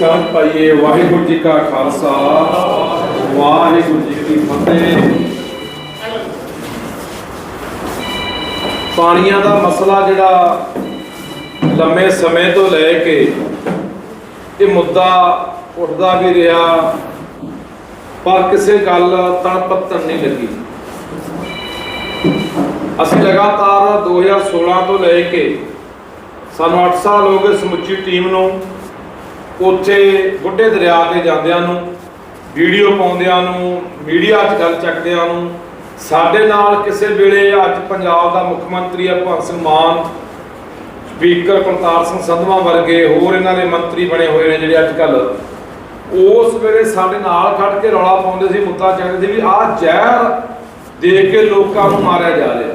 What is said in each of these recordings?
ਸਾਂਝ ਪਾਈਏ, ਵਾਹਿਗੁਰੂ ਜੀ ਕਾ ਖਾਲਸਾ, ਵਾਹਿਗੁਰੂ ਜੀ ਕੀ ਫਤਿਹ। ਪਾਣੀਆਂ ਦਾ ਮਸਲਾ ਜਿਹੜਾ ਲੰਮੇ ਸਮੇਂ ਤੋਂ ਲੈ ਕੇ ਇਹ ਮੁੱਦਾ ਉੱਠਦਾ ਵੀ ਰਿਹਾ, ਪਰ ਕਿਸੇ ਗੱਲ ਤਣ ਪੱਤਣ ਨਹੀਂ ਲੱਗੀ। ਅਸੀਂ ਲਗਾਤਾਰ 2016 ਤੋਂ ਲੈ ਕੇ ਸਾਨੂੰ 8 ਸਾਲ ਹੋ ਗਏ ਸਮੁੱਚੀ ਟੀਮ ਨੂੰ ਉੱਥੇ ਬੁੱਢੇ ਦਰਿਆ ਤੇ ਜਾਂਦਿਆਂ ਨੂੰ, ਵੀਡੀਓ ਪਾਉਂਦਿਆਂ ਨੂੰ, ਮੀਡੀਆ 'ਚ ਗੱਲ ਚੱਕਦਿਆਂ ਨੂੰ, ਸਾਡੇ ਨਾਲ ਕਿਸੇ ਵੇਲੇ ਅੱਜ ਪੰਜਾਬ ਦਾ ਮੁੱਖ ਮੰਤਰੀ ਆ ਭਗਵੰਤ ਸਿੰਘ ਮਾਨ, ਸਪੀਕਰ ਪ੍ਰਤਾਪ ਸਿੰਘ ਸੰਧਵਾ ਵਰਗੇ ਹੋਰ ਇਹਨਾਂ ਦੇ ਮੰਤਰੀ ਬਣੇ ਹੋਏ ਨੇ ਜਿਹੜੇ ਅੱਜ ਕੱਲ ਉਸ ਵੇਲੇ ਸਾਡੇ ਨਾਲ ਖੜ ਕੇ ਰੌਲਾ ਪਾਉਂਦੇ ਸੀ, ਮੁੱਦਾ ਚੱਕਦੇ ਸੀ ਵੀ ਆਹ ਜ਼ਹਿਰ ਦੇ ਕੇ ਲੋਕਾਂ ਨੂੰ ਮਾਰਿਆ ਜਾ ਰਿਹਾ।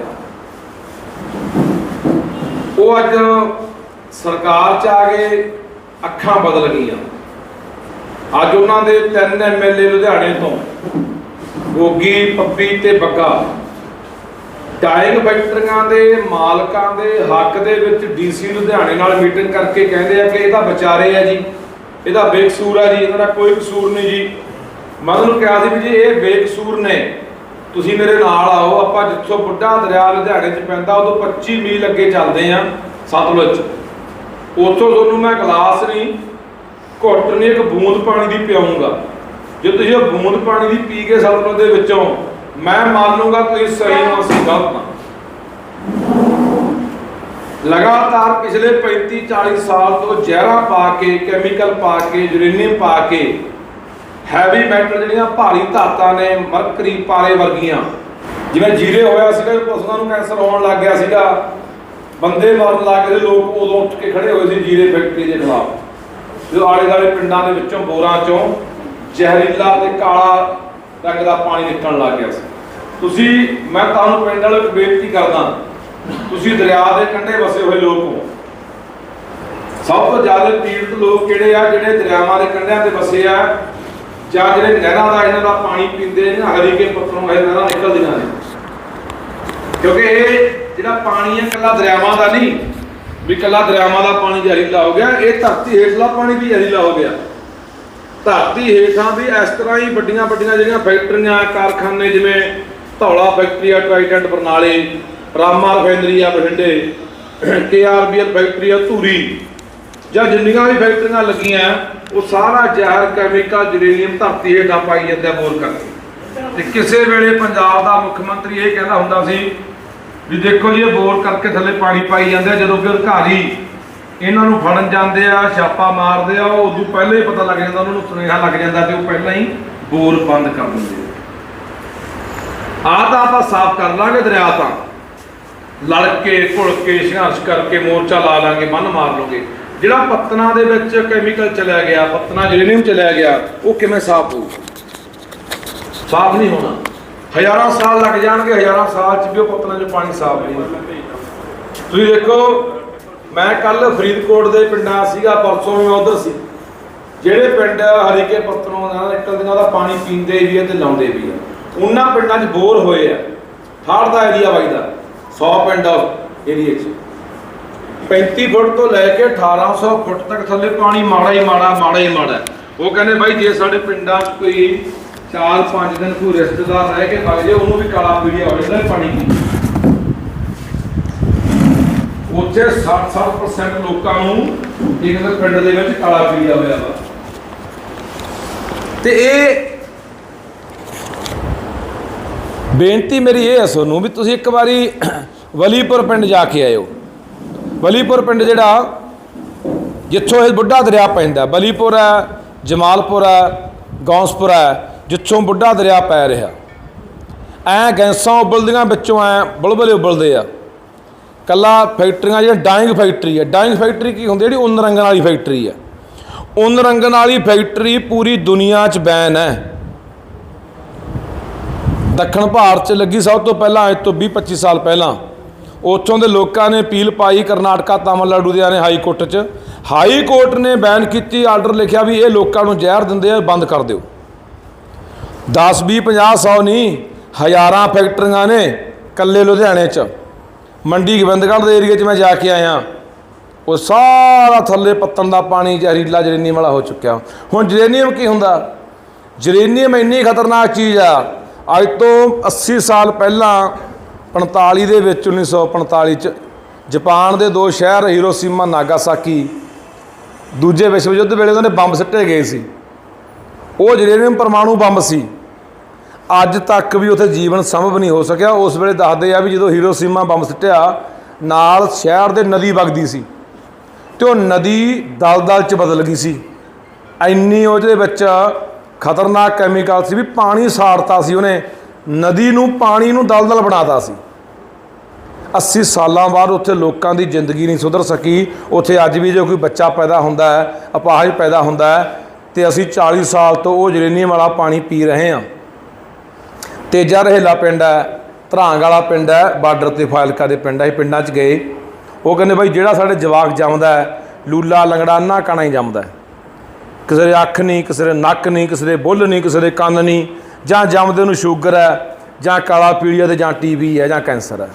ਉਹ ਅੱਜ ਸਰਕਾਰ ਚ ਆ ਗਏ ਅੱਖਾਂ ਬਦਲ ਗਈਆਂ। ਅੱਜ ਉਹਨਾਂ ਦੇ ਤਿੰਨ ਐਮਐਲਏ ਲੁਧਿਆਣੇ ਤੋਂ ਗੋਗੀ, ਪੱਪੀ ਤੇ ਬੱਗਾ। ਟਾਇਗ ਫੈਕਟਰੀਆਂ ਦੇ ਮਾਲਕਾਂ ਦੇ ਹੱਕ ਦੇ ਵਿੱਚ ਡੀਸੀ ਲੁਧਿਆਣੇ ਨਾਲ ਮੀਟਿੰਗ ਕਰਕੇ ਕਹਿੰਦੇ ਆ ਕਿ ਇਹਦਾ ਵਿਚਾਰੇ ਆ ਜੀ। ਇਹਦਾ ਬੇਕਸੂਰ ਆ ਜੀ, ਇਹਨਾਂ ਦਾ ਕੋਈ ਕਸੂਰ ਨਹੀਂ ਜੀ। ਮੈਂ ਉਹਨੂੰ ਕਿਹਾ ਸੀ ਵੀ ਜੀ, ਇਹ ਬੇਕਸੂਰ ਨੇ। ਤੁਸੀਂ ਮੇਰੇ ਨਾਲ ਆਓ, ਆਪਾਂ ਜਿੱਥੋਂ ਬੁੱਢਾ ਦਰਿਆ ਲੁਧਿਆਣੇ 'ਚ ਪੈਂਦਾ, ਉਦੋਂ 25 ਮੀਲ ਅੱਗੇ ਚੱਲਦੇ ਆ ਸਤਲੁਜ। ਉੱਥੋਂ ਤੁਹਾਨੂੰ ਮੈਂ ਗਲਾਸ ਨਹੀਂ, ਘੁੱਟ ਨਹੀਂ, ਇੱਕ ਬੂੰਦ ਪਾਣੀ ਦੀ ਪਿਆਉਂਗਾ। ਜੇ ਤੁਸੀਂ ਉਹ ਬੂੰਦ ਪਾਣੀ ਦੀ ਪੀ ਕੇ ਸਤਲੁਜ ਦੇ ਵਿੱਚੋਂ ਮੈਂ ਮੰਨ ਲੂੰਗਾ, ਤੁਸੀਂ ਸਹੀ ਹੋ, ਅਸੀਂ ਗਲਤ ਹਾਂ। ਲਗਾਤਾਰ ਪਿਛਲੇ 35 40 ਸਾਲ ਤੋਂ ਜ਼ਹਿਰਾ ਪਾ ਕੇ ਕੈਮੀਕਲ ਪਾ ਕੇ ਯੂਰੇਨੀਅਮ ਪਾ ਕੇ ਹੈਵੀ ਮੈਟਲ ਜਿਹੜੀਆਂ ਭਾਰੀ ਧਾਤਾਂ ਨੇ ਮਰਕਰੀ ਪਾਰੇ ਵਰਗੀਆਂ, ਜਿਵੇਂ ਜੀਰੇ ਹੋਇਆ ਸੀਗਾ ਪਸ਼ੂਆਂ ਨੂੰ ਕੈਂਸਰ ਹੋਣ ਲੱਗ ਗਿਆ ਸੀਗਾ ਬੰਦੇ ਮਰਨ ਲੱਗ ਗਏ ਲੋਕ ਉਦੋਂ ਉੱਠ ਕੇ ਖੜੇ ਹੋਏ ਸੀ ਜੀਰੇ ਫੈਕਟਰੀ ਦੇ ਖਿਲਾਫ ਜਦੋਂ ਆਲੇ ਦੁਆਲੇ ਪਿੰਡਾਂ ਦੇ ਵਿੱਚੋਂ ਬੋਰਾਂ ਚੋਂ ਜ਼ਹਿਰੀਲਾ ਤੇ ਕਾਲਾ ਰੰਗ ਦਾ ਪਾਣੀ ਨਿਕਲਣ ਲੱਗ ਗਿਆ ਸੀ। ਤੁਸੀਂ, ਮੈਂ ਤੁਹਾਨੂੰ ਪਿੰਡ ਵਾਲੇ ਨੂੰ ਬੇਨਤੀ ਕਰਦਾ, ਤੁਸੀਂ ਦਰਿਆ ਦੇ ਕੰਢੇ ਵਸੇ ਹੋਏ ਲੋਕ ਹੋ। ਸਭ ਤੋਂ ਜ਼ਿਆਦਾ ਪੀੜਤ ਲੋਕ ਕਿਹੜੇ ਆ, ਜਿਹੜੇ ਦਰਿਆਵਾਂ ਦੇ ਕੰਢਿਆਂ ਤੇ ਵਸੇ ਆ, ਜਾਂ ਜਿਹੜੇ ਨਹਿਰਾਂ ਦਾ, ਇਹਨਾਂ ਦਾ ਪਾਣੀ ਪੀਂਦੇ ਨੇ, ਹਰੀਕੇ ਪੱਤਰੋਂ ਇਹ ਨਹਿਰਾਂ ਨਿਕਲਦੀਆਂ ਨੇ। ਕਿਉਂਕਿ ਇਹ ਜਿਹੜਾ ਪਾਣੀ ਹੈ ਕੱਲਾ ਦਰਿਆਵਾਂ ਦਾ ਨਹੀਂ, ਵੀ ਕੱਲਾ ਦਰਿਆਵਾਂ ਦਾ ਪਾਣੀ ਜ਼ਹਿਰੀਲਾ ਹੋ ਗਿਆ, ਇਹ ਧਰਤੀ ਹੇਠਲਾ ਪਾਣੀ ਵੀ ਜ਼ਹਿਰੀਲਾ ਹੋ ਗਿਆ। ਧਰਤੀ ਹੇਠਾਂ ਵੀ ਇਸ ਤਰ੍ਹਾਂ ਹੀ ਵੱਡੀਆਂ ਵੱਡੀਆਂ ਜਿਹੜੀਆਂ ਫੈਕਟਰੀਆਂ, ਕਾਰਖਾਨੇ ਜਿਵੇਂ ਧੌਲਾ ਫੈਕਟਰੀ ਆ, ਟ੍ਰਾਈਡੈਂਟ ਬਰਨਾਲੇ, ਰਾਮਾ ਰਿਫਾਈਨਰੀ ਆ, ਬਠਿੰਡੇ, ਕੇਆਰਬੀਐਲ ਫੈਕਟਰੀ ਆ, ਧੂਰੀ, ਜਾਂ ਜਿੰਨੀਆਂ ਵੀ ਫੈਕਟਰੀਆਂ ਲੱਗੀਆਂ, ਉਹ ਸਾਰਾ ਜ਼ਹਿਰ, ਕੈਮੀਕਲ ਯੂਰੇਨੀਅਮ ਧਰਤੀ ਹੇਠਾਂ ਪਾਈ ਜਾਂਦਾ ਬੋਰ ਕਰਕੇ। ਤੇ ਕਿਸੇ ਵੇਲੇ ਪੰਜਾਬ ਦਾ ਮੁੱਖ ਮੰਤਰੀ ਇਹ ਕਹਿੰਦਾ ਹੁੰਦਾ ਸੀ ਵੀ ਦੇਖੋ ਜੀ, ਇਹ ਬੋਰ ਕਰਕੇ ਥੱਲੇ ਪਾਣੀ ਪਾਈ ਜਾਂਦੇ ਆ, ਜਦੋਂ ਕਿ ਅਧਿਕਾਰੀ ਇਹਨਾਂ ਨੂੰ ਫੜਨ ਜਾਂਦੇ ਆ, ਛਾਪਾ ਮਾਰਦੇ ਆ, ਉਹ ਉਦੋਂ ਪਹਿਲਾਂ ਹੀ ਪਤਾ ਲੱਗ ਜਾਂਦਾ, ਉਹਨਾਂ ਨੂੰ ਸੁਨੇਹਾ ਲੱਗ ਜਾਂਦਾ ਤੇ ਉਹ ਪਹਿਲਾਂ ਹੀ ਬੋਰ ਬੰਦ ਕਰ ਦਿੰਦੇ ਆ। ਆਹ ਤਾਂ ਆਪਾਂ ਸਾਫ਼ ਕਰ ਲਾਂਗੇ ਦਰਿਆ ਤਾਂ। ਲੜ ਕੇ ਘੁਲ ਕੇ ਸੰਘਰਸ਼ ਕਰਕੇ ਮੋਰਚਾ ਲਾ ਲਾਂਗੇ ਮਨ ਮਾਰ ਲਓਗੇ ਜਿਹੜਾ ਪੱਤਨਾ ਦੇ ਵਿੱਚ ਕੈਮੀਕਲ ਚਲਿਆ ਗਿਆ, ਪੱਤਨਾ ਯੂਰੇਨੀਅਮ ਚਲਿਆ ਗਿਆ, ਉਹ ਕਿਵੇਂ ਸਾਫ਼ ਹੋਊ? ਸਾਫ਼ ਨਹੀਂ ਹੋਣਾ। ਹਜ਼ਾਰਾਂ ਸਾਲ ਲੱਗ ਜਾਣਗੇ, ਹਜ਼ਾਰਾਂ ਸਾਲ ਚ ਵੀ ਉਹ ਪੱਤਨਾ ਚ ਪਾਣੀ ਸਾਫ਼ ਨਹੀਂ ਤੁਸੀਂ ਦੇਖੋ, ਮੈਂ ਕੱਲ ਫਰੀਦਕੋਟ ਦੇ ਪਿੰਡਾਂ ਸੀਗਾ, ਪਰਸੋਂ ਮੈਂ ਉਧਰ ਸੀ। ਜਿਹੜੇ ਪਿੰਡ ਹਰੀਕੇ ਪੱਤਰੋਂ ਦਾ ਨਿਕਲਦੀਆਂ, ਉਹਦਾ ਪਾਣੀ ਪੀਂਦੇ ਵੀ ਆ ਤੇ ਲਾਉਂਦੇ ਵੀ ਆ। ਉਹਨਾਂ ਪਿੰਡਾਂ 'ਚ ਬੋਰ ਹੋਏ ਆ। ਥਾੜ ਦਾ ਏਰੀਆ ਵਜਦਾ 100 ਪਿੰਡ ਏਰੀਏ 'ਚ। 35 ਫੁੱਟ ਤੋਂ ਲੈ ਕੇ 1800 ਫੁੱਟ ਤੱਕ ਥੱਲੇ ਪਾਣੀ ਮਾੜਾ ਹੀ ਮਾੜਾ ਮਾੜਾ ਹੀ ਮਾੜਾ। ਉਹ ਕਹਿੰਦੇ ਬਾਈ, ਜੇ ਸਾਡੇ ਪਿੰਡਾਂ 'ਚ ਕੋਈ 4-5 ਦਿਨ ਕੋਈ ਰਿਸ਼ਤੇਦਾਰ ਰਹਿ ਕੇ ਵਗ ਜੇ, ਉਹਨੂੰ ਵੀ ਕਾਲਾ ਪੀੜਿਆ ਹੋ ਜਾਂਦਾ ਪਾਣੀ ਪੀ ਉੱਥੇ 60-60% ਲੋਕਾਂ ਨੂੰ ਇੱਕ ਤਾਂ ਪਿੰਡ ਦੇ ਵਿੱਚ ਕਾਲਾ ਪੀੜਿਆ ਹੋਇਆ ਵਾ। ਤੇ ਇਹ ਬੇਨਤੀ ਮੇਰੀ ਇਹ ਹੈ ਤੁਹਾਨੂੰ ਵੀ ਤੁਸੀਂ ਇੱਕ ਵਾਰੀ ਵਲੀਪੁਰ ਪਿੰਡ ਜਾ ਕੇ ਆਇਓ। ਵਲੀਪੁਰ ਪਿੰਡ ਜਿਹੜਾ, ਜਿੱਥੋਂ ਇਹ ਬੁੱਢਾ ਦਰਿਆ ਪੈਂਦਾ, ਬਲੀਪੁਰ ਹੈ, ਜਮਾਲਪੁਰ ਹੈ, ਗੌਂਸਪੁਰ ਹੈ ਜਿੱਥੋਂ ਬੁੱਢਾ ਦਰਿਆ ਪੈ ਰਿਹਾ। ਐ ਗੈਸਾਂ ਉਬਲਦੀਆਂ ਵਿੱਚੋਂ ਐ ਬੁਲਬੁਲੇ ਉਬਲਦੇ ਆ। ਕੱਲਾ ਫੈਕਟਰੀਆਂ, ਜਿਹੜਾ ਡਾਇੰਗ ਫੈਕਟਰੀ ਹੈ ਡਾਇੰਗ ਫੈਕਟਰੀ ਕੀ ਹੁੰਦੀ ਜਿਹੜੀ ਉੱਨ ਰੰਗਣ ਵਾਲੀ ਫੈਕਟਰੀ ਹੈ ਉੱਨ ਰੰਗਣ ਵਾਲੀ ਫੈਕਟਰੀ ਪੂਰੀ ਦੁਨੀਆ 'ਚ ਬੈਨ ਹੈ। ਦੱਖਣ ਭਾਰਤ 'ਚ ਲੱਗੀ ਸਭ ਤੋਂ ਪਹਿਲਾਂ, ਅੱਜ ਤੋਂ 20 25 ਸਾਲ ਪਹਿਲਾਂ। ਉੱਥੋਂ ਦੇ ਲੋਕਾਂ ਨੇ ਅਪੀਲ ਪਾਈ ਕਰਨਾਟਕਾ, ਤਾਮਿਲਨਾਡੂ ਦੇ ਆਨੇ ਹਾਈ ਕੋਰਟ 'ਚ। ਹਾਈ ਕੋਰਟ ਨੇ ਬੈਨ ਕੀਤੀ, ਆਰਡਰ ਲਿਖਿਆ ਵੀ ਇਹ ਲੋਕਾਂ ਨੂੰ ਜ਼ਹਿਰ ਦਿੰਦੇ ਆ, ਬੰਦ ਕਰ ਦਿਓ। 10 20 50 100 ਨਹੀਂ, ਹਜ਼ਾਰਾਂ ਫੈਕਟਰੀਆਂ ਨੇ ਕੱਲੇ ਲੁਧਿਆਣੇ 'ਚ। ਮੰਡੀ ਗੋਬਿੰਦਗੜ੍ਹ ਦੇ ਏਰੀਆ 'ਚ ਮੈਂ ਜਾ ਕੇ ਆਇਆ। ਉਹ ਸਾਰਾ ਥੱਲੇ ਪੱਤਣ ਦਾ ਪਾਣੀ ਜ਼ਹਿਰੀਲਾ ਜਰੇਨੀਅਮ ਵਾਲਾ ਹੋ ਚੁੱਕਿਆ। ਹੁਣ ਜਰੇਨੀਅਮ ਕੀ ਹੁੰਦਾ? ਜਰੇਨੀਅਮ ਇੰਨੀ ਖਤਰਨਾਕ ਚੀਜ਼ ਆ, ਅੱਜ ਤੋਂ 80 ਸਾਲ ਪਹਿਲਾਂ 45 ਦੇ ਵਿੱਚ 1945 ਚ, ਜਾਪਾਨ ਦੇ ਦੋ ਸ਼ਹਿਰ, ਹੀਰੋਸ਼ੀਮਾ, ਨਾਗਾਸਾਕੀ, ਦੂਜੇ ਵਿਸ਼ਵ ਯੁੱਧ ਵੇਲੇ ਉਹਨਾਂ ਨੇ ਬੰਬ ਸਿੱਟੇ ਗਏ ਸੀ। ਉਹ ਜਰੇਨੀਅਮ ਪਰਮਾਣੂ ਬੰਬ ਸੀ। ਅੱਜ ਤੱਕ ਵੀ ਉੱਥੇ ਜੀਵਨ ਸੰਭਵ ਨਹੀਂ ਹੋ ਸਕਿਆ। ਉਸ ਵੇਲੇ ਦੱਸਦੇ ਆ ਵੀ ਜਦੋਂ ਹੀਰੋਸ਼ੀਮਾ ਬੰਬ ਸਿੱਟਿਆ, ਨਾਲ ਸ਼ਹਿਰ ਦੇ ਨਦੀ ਵਗਦੀ ਸੀ ਤੇ ਉਹ ਨਦੀ ਦਲ-ਦਲ ਚ ਬਦਲ ਗਈ ਸੀ। ਇੰਨੀ ਉਹਦੇ ਵਿੱਚ ਖਤਰਨਾਕ ਕੈਮੀਕਲ ਸੀ ਵੀ ਪਾਣੀ ਸਾੜਤਾ ਸੀ ਉਹਨੇ। ਨਦੀ ਨੂੰ ਪਾਣੀ ਨੂੰ ਦਲ-ਦਲ ਬਣਾਤਾ ਸੀ। 80 ਸਾਲਾਂ ਬਾਅਦ ਉੱਥੇ ਲੋਕਾਂ ਦੀ ਜ਼ਿੰਦਗੀ ਨਹੀਂ ਸੁਧਰ ਸਕੀ। ਉੱਥੇ ਅੱਜ ਵੀ ਜੇ ਕੋਈ ਬੱਚਾ ਪੈਦਾ ਹੁੰਦਾ ਹੈ, ਅਪਾਹਜ ਪੈਦਾ ਹੁੰਦਾ ਹੈ ਤੇ ਅਸੀਂ 40 ਸਾਲ ਤੋਂ ਉਹ ਯੂਰੇਨੀਅਮ ਵਾਲਾ ਪਾਣੀ ਪੀ ਰਹੇ ਹਾਂ। ਤੇਜਾ ਰਹੇਲਾ ਪਿੰਡ ਹੈ, ਧਰਾਂਗ ਵਾਲਾ ਪਿੰਡ ਹੈ, ਬਾਰਡਰ ਤੇ ਫਾਇਲਕਾ ਦੇ ਪਿੰਡ ਹੈ, ਇਹ ਪਿੰਡਾਂ 'ਚ ਗਏ। ਉਹ ਕਹਿੰਦੇ ਬਾਈ ਜਿਹੜਾ ਸਾਡੇ ਜਵਾਕ ਜੰਮਦਾ ਲੂਲਾ ਲੰਗੜਾ ਨਾ ਕਾਣਾ ਹੀ ਜੰਮਦਾ ਕਿਸੇ ਦੇ ਅੱਖ ਨਹੀਂ, ਕਿਸੇ ਦੇ ਨੱਕ ਨਹੀਂ, ਕਿਸੇ ਦੇ ਬੁੱਲ ਨਹੀਂ, ਕਿਸੇ ਦੇ ਕੰਨ ਨਹੀਂ, ਜਾਂ ਜੰਮਦੇ ਨੂੰ ਸ਼ੂਗਰ ਹੈ, ਜਾਂ ਕਾਲਾ ਪੀਲੀਆ ਤੇ ਜਾਂ ਟੀਬੀ ਹੈ, ਜਾਂ ਕੈਂਸਰ ਹੈ।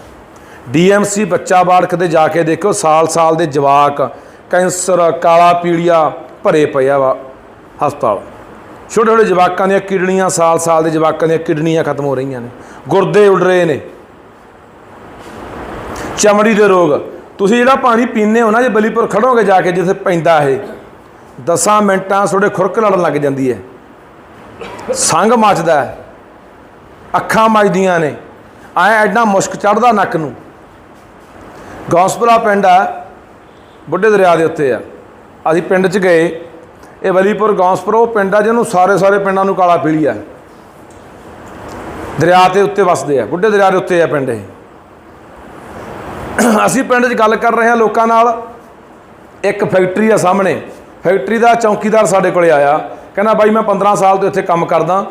ਡੀਐਮਸੀ ਬੱਚਾ ਬਾੜ ਕਿਤੇ ਜਾ ਕੇ ਦੇਖੋ ਸਾਲ-ਸਾਲ ਦੇ ਜਵਾਕ ਕੈਂਸਰ, ਕਾਲਾ ਪੀਲੀਆ ਭਰੇ ਪਏ ਆ ਵਾ ਹਸਪਤਾਲ। ਛੋਟੇ ਛੋਟੇ ਜਵਾਕਾਂ ਦੀਆਂ ਕਿਡਨੀਆਂ ਸਾਲ-ਸਾਲ ਦੇ ਜਵਾਕਾਂ ਦੀਆਂ ਕਿਡਨੀਆਂ ਖਤਮ ਹੋ ਰਹੀਆਂ ਨੇ। ਗੁਰਦੇ ਉੱਡ ਰਹੇ ਨੇ। ਚਮੜੀ ਦੇ ਰੋਗ। ਤੁਸੀਂ ਜਿਹੜਾ ਪਾਣੀ ਪੀਂਦੇ ਹੋ ਨਾ, ਜੇ ਬਲੀਪੁਰ ਖੜੋਗੇ ਜਾ ਕੇ, ਜਿੱਥੇ ਪੈਂਦਾ ਇਹ 10 ਮਿੰਟਾਂ ਤੁਹਾਡੇ ਖੁਰਕ ਲੜਨ ਲੱਗ ਜਾਂਦੀ ਹੈ। ਸੰਗ ਮੱਚਦਾ ਹੈ। ਅੱਖਾਂ ਮੱਚਦੀਆਂ ਨੇ। ਐ ਐਡਾ ਮੁਸ਼ਕ ਚੜਦਾ ਨੱਕ ਨੂੰ। ਗੌਸਪੁਰਾ ਪਿੰਡ ਆ, ਬੁੱਢੇ ਦਰਿਆ ਦੇ ਉੱਤੇ ਆ। ਅਸੀਂ ਪਿੰਡ 'ਚ ਗਏ। ਇਹ ਵਲੀਪੁਰ ਗੌਂਸਪੁਰ ਉਹ ਪਿੰਡ ਆ ਜਿਹਨੂੰ ਸਾਰੇ ਸਾਰੇ ਪਿੰਡਾਂ ਨੂੰ ਕਾਲਾ ਪੀਲੀਆ ਹੈ। ਦਰਿਆ ਦੇ ਉੱਤੇ ਵਸਦੇ ਆ, ਬੁੱਢੇ ਦਰਿਆ ਦੇ ਉੱਤੇ ਆ ਪਿੰਡ ਇਹ। ਅਸੀਂ ਪਿੰਡ 'ਚ ਗੱਲ ਕਰ ਰਹੇ ਹਾਂ ਲੋਕਾਂ ਨਾਲ। ਇੱਕ ਫੈਕਟਰੀ ਆ ਸਾਹਮਣੇ। ਫੈਕਟਰੀ ਦਾ ਚੌਕੀਦਾਰ ਸਾਡੇ ਕੋਲੇ ਆਇਆ। ਕਹਿੰਦਾ, ਬਾਈ, ਮੈਂ 15 ਸਾਲ ਤੋਂ ਇੱਥੇ ਕੰਮ ਕਰਦਾ।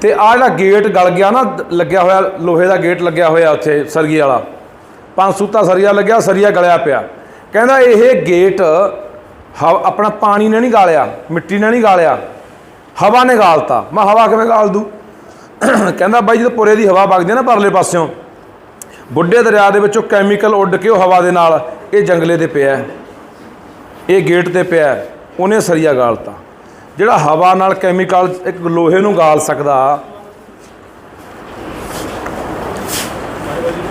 ਤੇ ਆ ਜਿਹੜਾ ਗੇਟ ਗਲ ਗਿਆ ਨਾ, ਲੱਗਿਆ ਹੋਇਆ, ਲੋਹੇ ਦਾ ਗੇਟ ਲੱਗਿਆ ਹੋਇਆ ਉੱਥੇ ਸਰਗੀ ਵਾਲਾ। ਪੰਜ ਸੂਤਾ ਸਰੀਆ ਲੱਗਿਆ, ਸਰੀਆ ਗਲਿਆ ਪਿਆ। ਕਹਿੰਦਾ, ਇਹ ਗੇਟ ਹਵਾ ਆਪਣਾ ਪਾਣੀ ਨੇ ਨਹੀਂ ਗਾਲਿਆ, ਮਿੱਟੀ ਨੇ ਨਹੀਂ ਗਾਲਿਆ, ਹਵਾ ਨੇ ਗਾਲਤਾ। ਮੈਂ ਹਵਾ ਕਿਵੇਂ ਗਾਲ ਦੂ ਕਹਿੰਦਾ, ਬਾਈ ਜਦੋਂ ਪੁਰੇ ਦੀ ਹਵਾ ਵਗਦੀ ਹੈ ਨਾ ਪਰਲੇ ਪਾਸਿਓਂ, ਬੁੱਢੇ ਦਰਿਆ ਦੇ ਵਿੱਚੋਂ ਕੈਮੀਕਲ ਉੱਡ ਕੇ ਉਹ ਹਵਾ ਦੇ ਨਾਲ ਇਹ ਜੰਗਲੇ ਤੇ ਪਿਆ ਇਹ ਗੇਟ ਤੇ ਪਿਆ ਉਹਨੇ ਸਰੀਆ ਗਾਲਤਾ। ਜਿਹੜਾ ਹਵਾ ਨਾਲ ਕੈਮੀਕਲ ਇੱਕ ਲੋਹੇ ਨੂੰ ਗਾਲ ਸਕਦਾ।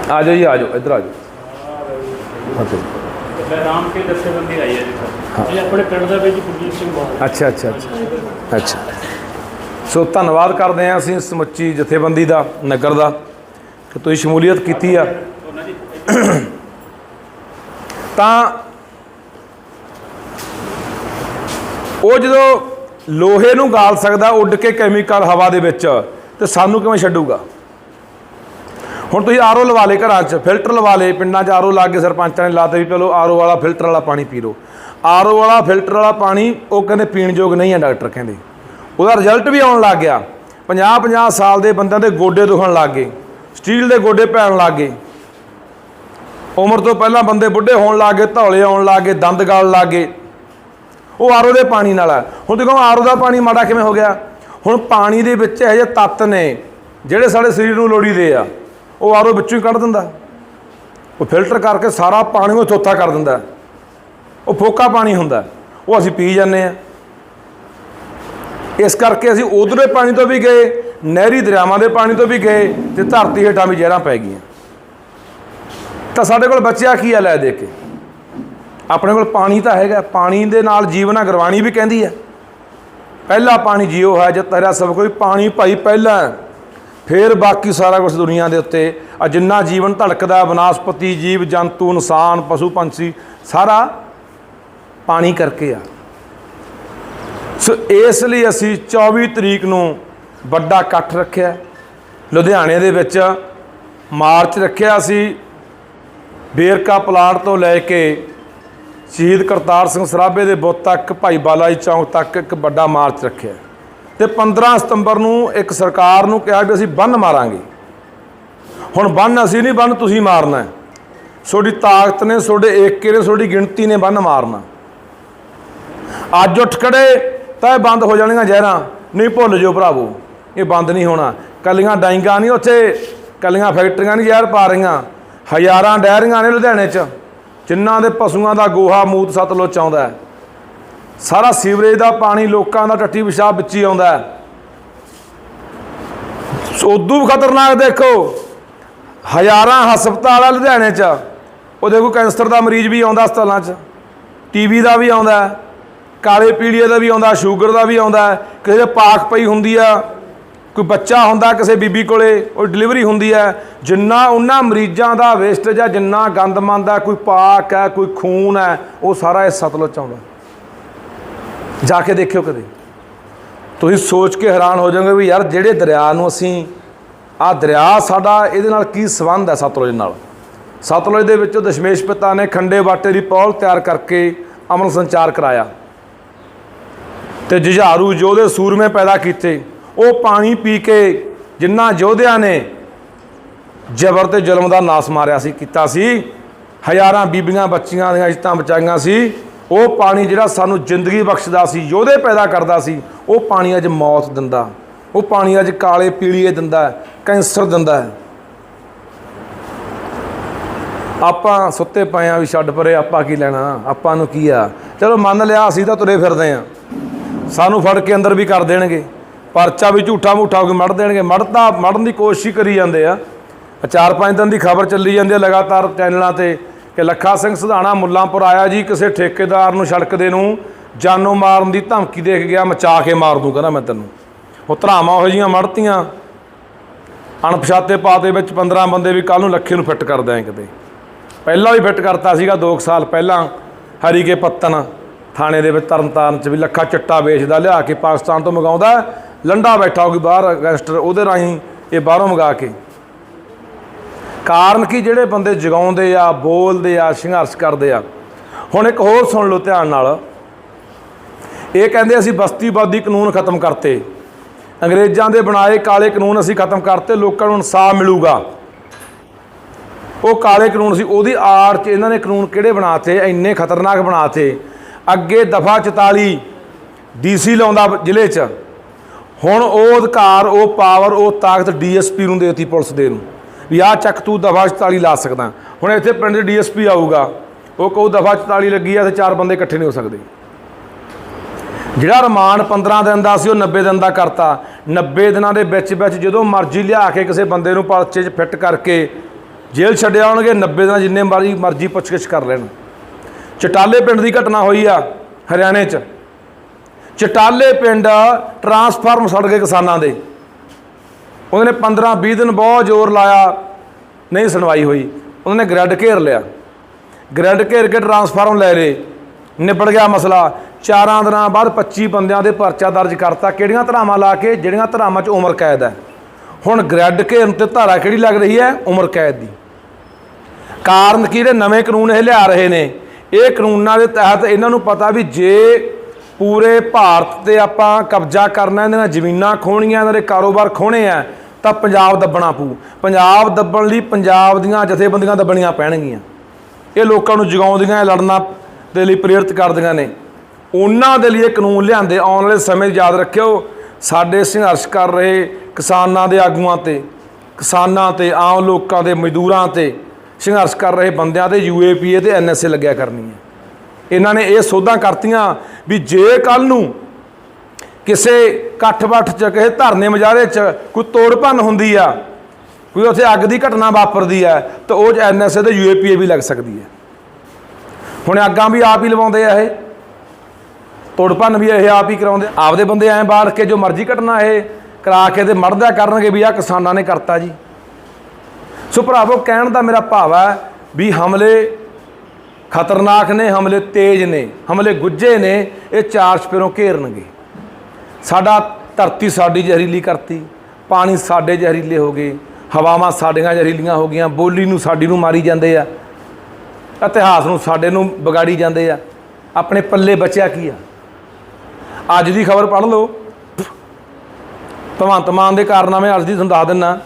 ਆ ਜਾਓ ਜੀ, ਆ ਜਾਓ, ਇੱਧਰ ਆ ਜਾਓ। ਅੱਛਾ ਮੈਂ ਰਾਮ ਕੇ ਦਸਤੇਬੰਦੀ ਆਈ ਹੈ ਜੀ। ਸਰ ਇਹ ਆਪਣੇ ਪਿੰਡ ਦਾ ਵਿੱਚ ਕੁਲਜੀਤ ਸਿੰਘ ਬਾਲ ਅੱਛਾ ਅੱਛਾ ਅੱਛਾ। ਅੱਛਾ। ਸੋ ਧੰਨਵਾਦ ਕਰਦੇ ਹਾਂ ਅਸੀਂ ਸਮੁੱਚੀ ਜਥੇਬੰਦੀ ਦਾ ਨਗਰ ਦਾ। ਕਿ ਤੁਸੀਂ ਸ਼ਮੂਲੀਅਤ ਕੀਤੀ ਆ। ਤਾਂ ਉਹ ਜਦੋਂ ਲੋਹੇ ਨੂੰ ਗਾਲ ਸਕਦਾ ਉੱਡ ਕੇ ਕੈਮੀਕਲ ਹਵਾ ਦੇ ਵਿੱਚ ਤੇ ਸਾਨੂੰ ਕਿਵੇਂ ਛੱਡੂਗਾ? ਹੁਣ ਤੁਸੀਂ ਆਰਓ ਲਵਾ ਲੇ ਘਰਾਂ 'ਚ, ਫਿਲਟਰ ਲਵਾ ਲੇ ਪਿੰਡਾਂ 'ਚ ਆਰਓ ਲਾ ਕੇ ਸਰਪੰਚਾਂ ਨੇ ਲਾਤੇ ਵੀ ਚਲੋ ਆਰਓ ਵਾਲਾ ਫਿਲਟਰ ਵਾਲਾ ਪਾਣੀ ਪੀ ਲਓ। ਆਰਓ ਵਾਲਾ ਫਿਲਟਰ ਵਾਲਾ ਪਾਣੀ ਉਹ ਕਹਿੰਦੇ ਪੀਣ ਯੋਗ ਨਹੀਂ ਹੈ ਡਾਕਟਰ ਕਹਿੰਦੇ। ਉਹਦਾ ਰਿਜ਼ਲਟ ਵੀ ਆਉਣ ਲੱਗ ਗਿਆ। 50 50 ਸਾਲ ਦੇ ਬੰਦਿਆਂ ਦੇ ਗੋਡੇ ਦੁਖਣ ਲੱਗ ਗਏ। ਸਟੀਲ ਦੇ ਗੋਡੇ ਪੈਣ ਲੱਗ ਗਏ। ਉਮਰ ਤੋਂ ਪਹਿਲਾਂ ਬੰਦੇ ਬੁੱਢੇ ਹੋਣ ਲੱਗ ਗਏ, ਧੌਲੇ ਆਉਣ ਲੱਗ ਗਏ, ਦੰਦ ਗਾਲ ਲੱਗ ਗਏ। ਉਹ ਆਰਓ ਦੇ ਪਾਣੀ ਨਾਲ ਹੈ ਹੁਣ ਦੇਖੋ ਆਰਓ ਦਾ ਪਾਣੀ ਮਾੜਾ ਕਿਵੇਂ ਹੋ ਗਿਆ? ਹੁਣ ਪਾਣੀ ਦੇ ਵਿੱਚ ਇਹੋ ਜਿਹੇ ਤੱਤ ਨੇ ਜਿਹੜੇ ਸਾਡੇ ਸਰੀਰ ਨੂੰ ਲੋੜੀਦੇ ਆ। ਉਹ ਆਰਓ ਵਿੱਚੋਂ ਹੀ ਕੱਢ ਦਿੰਦਾ। ਉਹ ਫਿਲਟਰ ਕਰਕੇ ਸਾਰਾ ਪਾਣੀ ਉਹ ਚੌਥਾ ਕਰ ਦਿੰਦਾ। ਉਹ ਫੋਕਾ ਪਾਣੀ ਹੁੰਦਾ। ਉਹ ਅਸੀਂ ਪੀ ਜਾਂਦੇ ਆ ਇਸ ਕਰਕੇ ਅਸੀਂ ਉਧਰੇ ਪਾਣੀ ਤੋਂ ਵੀ ਗਏ, ਨਹਿਰੀ ਦਰਿਆਵਾਂ ਦੇ ਪਾਣੀ ਤੋਂ ਵੀ ਗਏ ਤੇ ਧਰਤੀ ਹੇਠਾਂ ਵੀ ਜ਼ਹਿਰਾਂ ਪੈ ਗਈਆਂ। ਤਾਂ ਸਾਡੇ ਕੋਲ ਬਚਿਆ ਕੀ ਆ ਲੈ ਦੇ ਕੇ? ਆਪਣੇ ਕੋਲ ਪਾਣੀ ਤਾਂ ਹੈਗਾ। ਪਾਣੀ ਦੇ ਨਾਲ ਜੀਵਨ ਆ ਗੁਰਬਾਣੀ ਵੀ ਕਹਿੰਦੀ ਹੈ। ਪਹਿਲਾ ਪਾਣੀ ਜੀਓ ਹੈ ਜੇ ਤੇਰਾ ਸਭ ਕੋਈ ਪਾਣੀ ਭਾਈ ਪਹਿਲਾ ਫਿਰ ਬਾਕੀ ਸਾਰਾ ਕੁਝ ਦੁਨੀਆ ਦੇ ਉੱਤੇ ਆ, ਜਿੰਨਾ ਜੀਵਨ ਧੜਕਦਾ, ਬਨਸਪਤੀ, ਜੀਵ, ਜੰਤੂ, ਇਨਸਾਨ, ਪਸ਼ੂ, ਪੰਛੀ, ਸਾਰਾ ਪਾਣੀ ਕਰਕੇ ਆ। ਸੋ ਇਸ ਲਈ ਅਸੀਂ 24 ਤਰੀਕ ਨੂੰ ਵੱਡਾ ਇਕੱਠ ਰੱਖਿਆ। ਲੁਧਿਆਣੇ ਦੇ ਵਿੱਚ ਮਾਰਚ ਰੱਖਿਆ ਸੀ। ਬੇਰਕਾ ਪਲਾਟ ਤੋਂ ਲੈ ਕੇ ਸ਼ਹੀਦ ਕਰਤਾਰ ਸਿੰਘ ਸਰਾਭੇ ਦੇ ਬੁੱਤ ਤੱਕ, ਭਾਈ ਬਾਲਾ ਚੌਂਕ ਤੱਕ ਇੱਕ ਵੱਡਾ ਮਾਰਚ ਰੱਖਿਆ। ਤੇ 15 ਸਤੰਬਰ ਨੂੰ ਇੱਕ ਸਰਕਾਰ ਨੂੰ ਕਿਹਾ ਵੀ ਅਸੀਂ ਬੰਨ ਮਾਰਾਂਗੇ। ਹੁਣ ਬੰਨ ਅਸੀਂ ਨਹੀਂ ਬੰਨ, ਤੁਸੀਂ ਮਾਰਨਾ ਤੁਹਾਡੀ ਤਾਕਤ ਨੇ, ਤੁਹਾਡੇ ਏਕੇ ਨੇ, ਤੁਹਾਡੀ ਗਿਣਤੀ ਨੇ ਬੰਨ ਮਾਰਨਾ। ਅੱਜ ਉੱਠ ਖੜੇ, ਤਾਂ ਇਹ ਬੰਦ ਹੋ ਜਾਣਗੀਆਂ ਜ਼ਹਿਰਾਂ। ਨਹੀਂ ਭੁੱਲ ਜਿਓ ਭਰਾਵੋ, ਇਹ ਬੰਦ ਨਹੀਂ ਹੋਣਾ। ਕੱਲੀਆਂ ਡਾਈਂਗਾਂ ਨਹੀਂ ਉੱਥੇ, ਕੱਲੀਆਂ ਫੈਕਟਰੀਆਂ ਨਹੀਂ ਜ਼ਹਿਰ ਪਾ ਰਹੀਆਂ। ਹਜ਼ਾਰਾਂ ਡੈਰੀਆਂ ਨੇ ਲੁਧਿਆਣੇ 'ਚ, ਜਿਨ੍ਹਾਂ ਦੇ ਪਸ਼ੂਆਂ ਦਾ ਗੋਹਾ ਮੂਤ ਸਤਲੁਜ ਆਉਂਦਾ ਹੈ। ਸਾਰਾ ਸੀਵਰੇਜ ਦਾ ਪਾਣੀ ਲੋਕਾਂ ਦਾ ਟੱਟੀ ਪਿਸ਼ਾਬ ਵਿੱਚ ਹੀ ਆਉਂਦਾ ਹੈ। ਉਦੋਂ ਵੀ ਖਤਰਨਾਕ ਦੇਖੋ, ਹਜ਼ਾਰਾਂ ਹਸਪਤਾਲ ਆ ਲੁਧਿਆਣੇ 'ਚ। ਉਹ ਦੇਖੋ ਕੈਂਸਰ ਦਾ ਮਰੀਜ਼ ਵੀ ਆਉਂਦਾ ਹਸਪਤਾਲਾਂ 'ਚ, ਟੀਵੀ ਦਾ ਵੀ ਆਉਂਦਾ ਕਾਲੇ ਪੀਲੀਏ ਦਾ ਵੀ ਆਉਂਦਾ, ਸ਼ੂਗਰ ਦਾ ਵੀ ਆਉਂਦਾ ਕਿਸੇ ਦੇ ਪਾਕ ਪਈ ਹੁੰਦੀ ਆ, ਕੋਈ ਬੱਚਾ ਹੁੰਦਾ, ਕਿਸੇ ਬੀਬੀ ਕੋਲੇ, ਉਹ ਡਿਲੀਵਰੀ ਹੁੰਦੀ ਹੈ। ਜਿੰਨਾ ਉਹਨਾਂ ਮਰੀਜ਼ਾਂ ਦਾ ਵੇਸਟੇਜ ਆ ਜਿੰਨਾ ਗੰਦ ਮੰਦ ਆ ਕੋਈ ਪਾਕ ਹੈ, ਕੋਈ ਖੂਨ ਹੈ, ਉਹ ਸਾਰਾ ਇਸ ਸਤਲੁਜ 'ਚ ਆਉਂਦਾ ਜਾ ਕੇ ਦੇਖਿਓ ਕਦੇ। ਤੁਸੀਂ ਸੋਚ ਕੇ ਹੈਰਾਨ ਹੋ ਜਾਓਗੇ ਵੀ ਯਾਰ ਜਿਹੜੇ ਦਰਿਆ ਨੂੰ ਅਸੀਂ ਆ ਦਰਿਆ ਸਾਡਾ ਇਹਦੇ ਨਾਲ ਕੀ ਸੰਬੰਧ ਹੈ ਸਤਲੁਜ ਨਾਲ? ਸਤਲੁਜ ਦੇ ਵਿੱਚੋਂ ਦਸ਼ਮੇਸ਼ ਪਿਤਾ ਨੇ ਖੰਡੇ ਵਾਟੇ ਦੀ ਪੌਲ ਤਿਆਰ ਕਰਕੇ ਅਮਨ ਸੰਚਾਰ ਕਰਾਇਆ। ਤੇ ਜੁਝਾਰੂ ਯੋਧੇ ਸੂਰਮੇ ਪੈਦਾ ਕੀਤੇ, ਉਹ ਪਾਣੀ ਪੀ ਕੇ ਜਿਨ੍ਹਾਂ ਯੋਧਿਆਂ ਨੇ ਜ਼ਬਰ ਤੇ ਜ਼ੁਲਮ ਦਾ ਨਾਸ ਮਾਰਿਆ ਸੀ, ਕੀਤਾ ਸੀ। ਹਜ਼ਾਰਾਂ ਬੀਬੀਆਂ ਬੱਚੀਆਂ ਦੀਆਂ ਇੱਜ਼ਤਾਂ ਬਚਾਈਆਂ ਸੀ। ਉਹ ਪਾਣੀ ਜਿਹੜਾ ਸਾਨੂੰ ਜ਼ਿੰਦਗੀ ਬਖਸ਼ਦਾ ਸੀ, ਯੋਧੇ ਪੈਦਾ ਕਰਦਾ ਸੀ, ਉਹ ਪਾਣੀ ਅੱਜ ਮੌਤ ਦਿੰਦਾ। ਉਹ ਪਾਣੀ ਅੱਜ ਕਾਲੇ ਪੀਲੀਏ ਦਿੰਦਾ ਕੈਂਸਰ ਦਿੰਦਾ ਆਪਾਂ ਸੁੱਤੇ ਪਏ ਆ ਵੀ ਛੱਡ ਪਰੇ, ਆਪਾਂ ਕੀ ਲੈਣਾ? ਆਪਾਂ ਨੂੰ ਕੀ ਆ? ਚਲੋ ਮੰਨ ਲਿਆ, ਅਸੀਂ ਤਾਂ ਤੁਰੇ ਫਿਰਦੇ ਆ ਸਾਨੂੰ ਫੜ ਕੇ ਅੰਦਰ ਵੀ ਕਰ ਦੇਣਗੇ। ਪਰਚਾ ਵੀ ਝੂਠਾ ਮੂਠਾ ਹੋ ਕੇ ਮੜ ਦੇਣਗੇ। ਮੜਦਾ ਮੜਨ ਦੀ ਕੋਸ਼ਿਸ਼ ਕਰੀ ਜਾਂਦੇ ਆ। ਚਾਰ ਪੰਜ ਦਿਨ ਦੀ ਖਬਰ ਚੱਲੀ ਜਾਂਦੀ ਹੈ ਲਗਾਤਾਰ ਚੈਨਲਾਂ ਤੇ। ਕਿ ਲੱਖਾ ਸਿੰਘ ਸੁਧਾਣਾ ਮੁੱਲਾਂਪੁਰ ਆਇਆ ਜੀ, ਕਿਸੇ ਠੇਕੇਦਾਰ ਨੂੰ ਸੜਕ ਦੇ ਨੂੰ ਜਾਨੋਂ ਮਾਰਨ ਦੀ ਧਮਕੀ ਦੇ ਕੇ ਗਿਆ, ਮਚਾ ਕੇ ਮਾਰ ਦੂੰ ਕਹਿੰਦਾ ਮੈਂ ਤੈਨੂੰ। ਉਹ ਧਰਾਵਾਂ ਉਹ ਜੀਆਂ ਮੜਤੀਆਂ ਅਣਪਛਾਤੇ ਪਾ ਦੇ ਵਿੱਚ 15 ਬੰਦੇ ਵੀ ਕੱਲ ਨੂੰ ਲੱਖੇ ਨੂੰ ਫਿੱਟ ਕਰ ਦਿਆਂ ਕਿਤੇ। ਪਹਿਲਾਂ ਵੀ ਫਿੱਟ ਕਰਤਾ ਸੀਗਾ 2 ਸਾਲ ਪਹਿਲਾਂ, ਹਰੀਕੇ ਪੱਤਨ ਥਾਣੇ ਦੇ ਵਿੱਚ ਤਰਨਤਾਰਨ ਚ ਵੀ ਲੱਖਾ ਚਿੱਟਾ ਵੇਚਦਾ, ਲਿਆ ਕੇ ਪਾਕਿਸਤਾਨ ਤੋਂ ਮੰਗਾਉਂਦਾ, ਲੰਡਾ ਬੈਠਾ ਹੋਊਗੀ ਬਾਹਰ ਗੈਂਗਸਟਰ ਉਹਦੇ ਰਾਹੀਂ ਇਹ ਬਾਹਰੋਂ ਮੰਗਾ ਕੇ। ਕਾਰਨ ਕੀ? ਜਿਹੜੇ ਬੰਦੇ ਜਗਾਉਂਦੇ ਆ, ਬੋਲਦੇ ਆ, ਸੰਘਰਸ਼ ਕਰਦੇ ਆ। ਹੁਣ ਇੱਕ ਹੋਰ ਸੁਣ ਲਓ ਧਿਆਨ ਨਾਲ। ਇਹ ਕਹਿੰਦੇ ਅਸੀਂ ਬਸਤੀਵਾਦੀ ਕਾਨੂੰਨ ਖਤਮ ਕਰਤੇ। ਅੰਗਰੇਜ਼ਾਂ ਦੇ ਬਣਾਏ ਕਾਲੇ ਕਾਨੂੰਨ ਅਸੀਂ ਖਤਮ ਕਰਤੇ, ਲੋਕਾਂ ਨੂੰ ਇਨਸਾਫ ਮਿਲੂਗਾ। ਉਹ ਕਾਲੇ ਕਾਨੂੰਨ ਸੀ, ਉਹਦੀ ਆੜ 'ਚ ਇਹਨਾਂ ਨੇ ਕਾਨੂੰਨ ਕਿਹੜੇ ਬਣਾਤੇ? ਇੰਨੇ ਖਤਰਨਾਕ ਬਣਾਤੇ। ਅੱਗੇ ਦਫਾ 44 ਡੀਸੀ ਲਾਉਂਦਾ ਜ਼ਿਲ੍ਹੇ 'ਚ। ਹੁਣ ਉਹ ਅਧਿਕਾਰ, ਉਹ ਪਾਵਰ, ਉਹ ਤਾਕਤ ਡੀਐਸਪੀ ਨੂੰ ਦੇਤੀ ਪੁਲਿਸ ਦੇ ਨੂੰ। ਵੀ ਆਹ ਚੱਕ ਤੂੰ ਦਫਾ 44 ਲਾ ਸਕਦਾ। ਹੁਣ ਇੱਥੇ ਪਿੰਡ 'ਚ ਡੀਐਸਪੀ ਆਊਗਾ, ਉਹ ਕਹੂ ਦਫਾ 44 ਲੱਗੀ ਆ ਤੇ ਚਾਰ ਬੰਦੇ ਇਕੱਠੇ ਨਹੀਂ ਹੋ ਸਕਦੇ। ਜਿਹੜਾ ਰਿਮਾਂਡ 15 ਦਿਨ ਦਾ ਸੀ, ਉਹ 90 ਦਿਨ ਦਾ ਕਰਤਾ। 90 ਦਿਨਾਂ ਦੇ ਵਿੱਚ ਵਿੱਚ ਜਦੋਂ ਮਰਜ਼ੀ ਲਿਆ ਕੇ ਕਿਸੇ ਬੰਦੇ ਨੂੰ ਪਰਚੇ 'ਚ ਫਿੱਟ ਕਰਕੇ ਜੇਲ੍ਹ ਛੱਡਿਆ ਆਉਣਗੇ 90 ਦਿਨਾਂ ਜਿੰਨੇ ਮਰਜ਼ੀ ਮਰਜ਼ੀ ਪੁੱਛਗਿੱਛ ਕਰ ਲੈਣ। ਚਟਾਲੇ ਪਿੰਡ ਦੀ ਘਟਨਾ ਹੋਈ ਆ, ਹਰਿਆਣੇ 'ਚ। ਚਟਾਲੇ ਪਿੰਡ ਟਰਾਂਸਫਾਰਮ ਸੜ ਗਏ ਕਿਸਾਨਾਂ ਦੇ। ਉਹਨਾਂ ਨੇ 15 20 ਦਿਨ ਬਹੁਤ ਜ਼ੋਰ ਲਾਇਆ, ਨਹੀਂ ਸੁਣਵਾਈ ਹੋਈ। ਉਹਨਾਂ ਨੇ ਗ੍ਰੈਡ ਘੇਰ ਲਿਆ। ਗ੍ਰੈਡ ਘੇਰ ਕੇ ਟਰਾਂਸਫਾਰਮ ਲੈ ਲਏ। ਨਿਬੜ ਗਿਆ ਮਸਲਾ। ਚਾਰਾਂ ਦਿਨਾਂ ਬਾਅਦ 25 ਬੰਦਿਆਂ ਦੇ ਪਰਚਾ ਦਰਜ ਕਰਤਾ। ਕਿਹੜੀਆਂ ਧਰਾਵਾਂ ਲਾ ਕੇ, ਜਿਹੜੀਆਂ ਧਰਾਵਾਂ 'ਚ ਉਮਰ ਕੈਦ ਹੈ? ਹੁਣ ਗ੍ਰੈਡ ਘੇਰਨ ਤੇ ਧਾਰਾ ਕਿਹੜੀ ਲੱਗ ਰਹੀ ਹੈ? ਉਮਰ ਕੈਦ ਦੀ। ਕਾਰਨ ਕੀ ਜਿਹੜੇ ਨਵੇਂ ਕਾਨੂੰਨ ਇਹ ਲਿਆ ਰਹੇ ਨੇ। ਇਹ ਕਾਨੂੰਨਾਂ ਦੇ ਤਹਿਤ ਇਹਨਾਂ ਨੂੰ ਪਤਾ ਵੀ ਜੇ ਪੂਰੇ ਭਾਰਤ ਤੇ ਆਪਾਂ ਕਬਜ਼ਾ ਕਰਨਾ, ਇਹਨਾਂ ਦੀਆਂ ਜ਼ਮੀਨਾਂ ਖੋਣੀਆਂ ਇਹਨਾਂ ਦੇ ਕਾਰੋਬਾਰ ਖੋਣੇ ਆ ਤਾਂ ਪੰਜਾਬ ਦੱਬਣਾ ਪਊ। ਪੰਜਾਬ ਦੱਬਣ ਲਈ ਪੰਜਾਬ ਦੀਆਂ ਜਥੇਬੰਦੀਆਂ ਦੱਬਣੀਆਂ ਪੈਣਗੀਆਂ। ਇਹ ਲੋਕਾਂ ਨੂੰ ਜਗਾਉਂਦੀਆਂ ਲੜਨਾ ਦੇ ਲਈ ਪ੍ਰੇਰਿਤ ਕਰਦੀਆਂ ਨੇ। ਉਹਨਾਂ ਦੇ ਲਈ ਇਹ ਕਾਨੂੰਨ ਲਿਆਂਦੇ, ਆਉਣ ਵਾਲੇ ਸਮੇਂ ਯਾਦ ਰੱਖਿਓ, ਸਾਡੇ ਸੰਘਰਸ਼ ਕਰ ਰਹੇ ਕਿਸਾਨਾਂ ਦੇ ਆਗੂਆਂ ਤੇ, ਕਿਸਾਨਾਂ ਤੇ, ਆਮ ਲੋਕਾਂ ਦੇ ਮਜ਼ਦੂਰਾਂ ਤੇ ਸੰਘਰਸ਼ ਕਰ ਰਹੇ ਬੰਦਿਆਂ ਤੇ ਯੂਏਪੀਏ ਤੇ ਐਨਐਸਏ ਲੱਗਿਆ ਕਰਨੀ ਹੈ ਇਹਨਾਂ ਨੇ ਇਹ ਸੋਧਾਂ ਕਰਤੀਆਂ ਵੀ ਜੇ ਕੱਲ ਨੂੰ ਕਿਸੇ ਇਕੱਠ-ਬੱਠ ਚ, ਕਿਸੇ ਧਰਨੇ ਮਜਾਰੇ ਚ ਕੋਈ ਤੋੜ ਭੰਨ ਹੁੰਦੀ ਆ, ਕੋਈ ਉੱਥੇ ਅੱਗ ਦੀ ਘਟਨਾ ਵਾਪਰਦੀ ਆ, ਤਾਂ ਉਹ ਚ ਐਨਐਸਏ ਤੇ ਯੂਏਪੀਏ ਵੀ ਲੱਗ ਸਕਦੀ ਹੈ ਹੁਣ ਅੱਗਾਂ ਵੀ ਆਪ ਹੀ ਲਵਾਉਂਦੇ ਆ ਇਹ। ਤੋੜ ਭੰਨ ਵੀ ਇਹ ਆਪ ਹੀ ਕਰਾਉਂਦੇ। ਆਪਦੇ ਬੰਦੇ ਐਂ ਬਾੜ ਕੇ ਜੋ ਮਰਜ਼ੀ ਘਟਨਾ ਇਹ ਕਰਾ ਕੇ ਤੇ ਮਰਦਾ ਕਰਨਗੇ ਵੀ ਆ ਕਿਸਾਨਾਂ ਨੇ ਕਰਤਾ ਜੀ। ਸੋ ਭਰਾਵੋ, ਕਹਿਣ ਦਾ ਮੇਰਾ ਭਾਵ ਹੈ ਵੀ ਹਮਲੇ ਖਤਰਨਾਕ ਨੇ, ਹਮਲੇ ਤੇਜ਼ ਨੇ, ਹਮਲੇ ਗੁੱਜੇ ਨੇ, ਇਹ ਚਾਰ ਚਪੇਰੋਂ ਘੇਰਨਗੇ। ਸਾਡਾ ਧਰਤੀ ਸਾਡੀ ਜ਼ਹਿਰੀਲੀ ਕਰਤੀ, ਪਾਣੀ ਸਾਡੇ ਜ਼ਹਿਰੀਲੇ ਹੋ ਗਏ, ਹਵਾਵਾਂ ਸਾਡੀਆਂ ਜ਼ਹਿਰੀਲੀਆਂ ਹੋ ਗਈਆਂ, ਬੋਲੀ ਨੂੰ ਸਾਡੀ ਨੂੰ ਮਾਰੀ ਜਾਂਦੇ ਆ, ਇਤਿਹਾਸ ਨੂੰ ਸਾਡੇ ਨੂੰ ਵਿਗਾੜੀ ਜਾਂਦੇ ਆ। ਆਪਣੇ ਪੱਲੇ ਬਚਿਆ ਕੀ ਆ? ਅੱਜ ਦੀ ਖਬਰ ਪੜ੍ਹ ਲਓ। ਭਗਵੰਤ ਮਾਨ ਦੇ ਕਾਰਨਾਮੇ ਅੱਜ ਦੀ ਤੁਹਾਨੂੰ ਦੱਸ ਦਿੰਨਾ।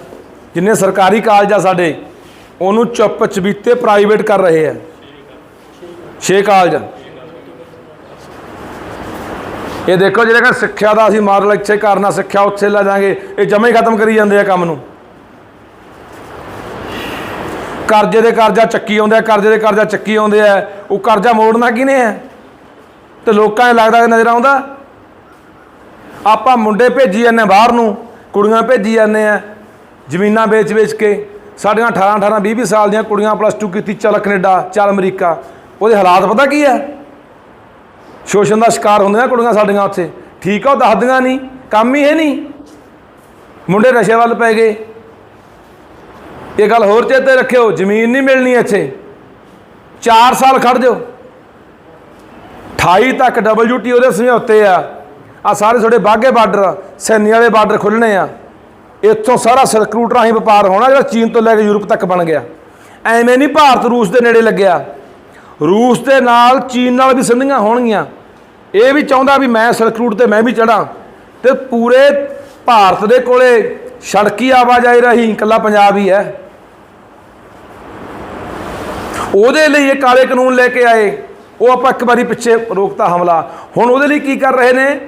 ਜਿੰਨੇ ਸਰਕਾਰੀ ਕਾਲਜ ਆ ਸਾਡੇ, ਉਹਨੂੰ ਚੁੱਪ ਚਬੀਤੇ ਪ੍ਰਾਈਵੇਟ ਕਰ ਰਹੇ ਆ। ਛੇ ਕਾਲਜ ਇਹ ਦੇਖੋ ਜਿਹੜੇ ਕਿ ਸਿੱਖਿਆ ਦਾ ਅਸੀਂ ਮਾਡਲ ਇੱਥੇ ਕਰਨਾ, ਸਿੱਖਿਆ ਉੱਥੇ ਲੈ ਜਾਾਂਗੇ। ਇਹ ਜਮਾ ਹੀ ਖਤਮ ਕਰੀ ਜਾਂਦੇ ਆ ਕੰਮ ਨੂੰ। ਕਰਜ਼ੇ ਦੇ ਕਰਜ਼ਾ ਚੱਕੀ ਆਉਂਦੇ ਆ, ਕਰਜ਼ੇ ਦੇ ਕਰਜ਼ਾ ਚੱਕੀ ਆਉਂਦੇ ਆ। ਉਹ ਕਰਜ਼ਾ ਮੋੜਨਾ ਕਿਹਨੇ ਹੈ ਤੇ ਲੋਕਾਂ ਨੂੰ ਲੱਗਦਾ ਨਜ਼ਰ ਆਉਂਦਾ? ਆਪਾਂ ਮੁੰਡੇ ਭੇਜੀ ਜਾਂਦੇ ਬਾਹਰ ਨੂੰ, ਕੁੜੀਆਂ ਭੇਜੀ ਜਾਂਦੇ ਆ, ਜ਼ਮੀਨਾਂ ਵੇਚ-ਵੇਚ ਕੇ। ਸਾਡੀਆਂ 18 18 20 20 ਸਾਲ ਦੀਆਂ ਕੁੜੀਆਂ ਪਲੱਸ 2 ਕੀਤੀ ਚੱਲ ਕੈਨੇਡਾ, ਚੱਲ ਅਮਰੀਕਾ। ਉਹਦੇ ਹਾਲਾਤ ਪਤਾ ਕੀ ਹੈ ਸ਼ੋਸ਼ਣ ਦਾ ਸ਼ਿਕਾਰ ਹੁੰਦੇ ਨਾ ਕੁੜੀਆਂ ਸਾਡੀਆਂ ਉੱਥੇ। ਠੀਕ ਆ, ਉਹ ਦੱਸਦੀਆਂ ਨਹੀਂ, ਕੰਮ ਹੀ ਹੈ ਨਹੀਂ। ਮੁੰਡੇ ਨਸ਼ੇ ਵੱਲ ਪੈ ਗਏ। ਇਹ ਗੱਲ ਹੋਰ ਚੇਤੇ ਰੱਖਿਓ, ਜ਼ਮੀਨ ਨਹੀਂ ਮਿਲਣੀ ਇੱਥੇ। 4 ਸਾਲ ਖੜ ਜਾਓ। 28 ਤੱਕ WTO ਉਹਦੇ ਸਮਝੌਤੇ ਆ। ਆ ਸਾਰੇ ਤੁਹਾਡੇ ਬਾਗੇ ਬਾਰਡਰ, ਸੈਨੀ ਵਾਲੇ ਬਾਰਡਰ ਖੁੱਲਣੇ ਆ। ਇੱਥੋਂ ਸਾਰਾ ਸਿਲਕ ਰਾਹੀਂ ਵਪਾਰ ਹੋਣਾ ਜਿਹੜਾ ਚੀਨ ਤੋਂ ਲੈ ਕੇ ਯੂਰਪ ਤੱਕ ਬਣ ਗਿਆ। ਐਵੇਂ ਨਹੀਂ ਭਾਰਤ ਰੂਸ ਦੇ ਨੇੜੇ ਲੱਗਿਆ। ਰੂਸ ਦੇ ਨਾਲ ਚੀਨ ਨਾਲ ਵੀ ਸੰਧੀਆਂ ਹੋਣਗੀਆਂ। ਇਹ ਵੀ ਚਾਹੁੰਦਾ ਵੀ ਮੈਂ ਸਿਲਕ ਰੂਟ ਤੇ ਮੈਂ ਵੀ ਚੜਾਂ। ਤੇ ਪੂਰੇ ਭਾਰਤ ਦੇ ਕੋਲੇ ਸੜਕੀ ਆਵਾਜਾਈ ਰਹੀ ਇਕੱਲਾ ਪੰਜਾਬ ਹੀ ਹੈ। ਉਹਦੇ ਲਈ ਇਹ ਕਾਲੇ ਕਾਨੂੰਨ ਲੈ ਕੇ ਆਏ। ਉਹ ਆਪਾਂ ਇੱਕ ਵਾਰੀ ਪਿੱਛੇ ਰੋਕਤਾ ਹਮਲਾ। ਹੁਣ ਉਹਦੇ ਲਈ ਕੀ ਕਰ ਰਹੇ ਨੇ?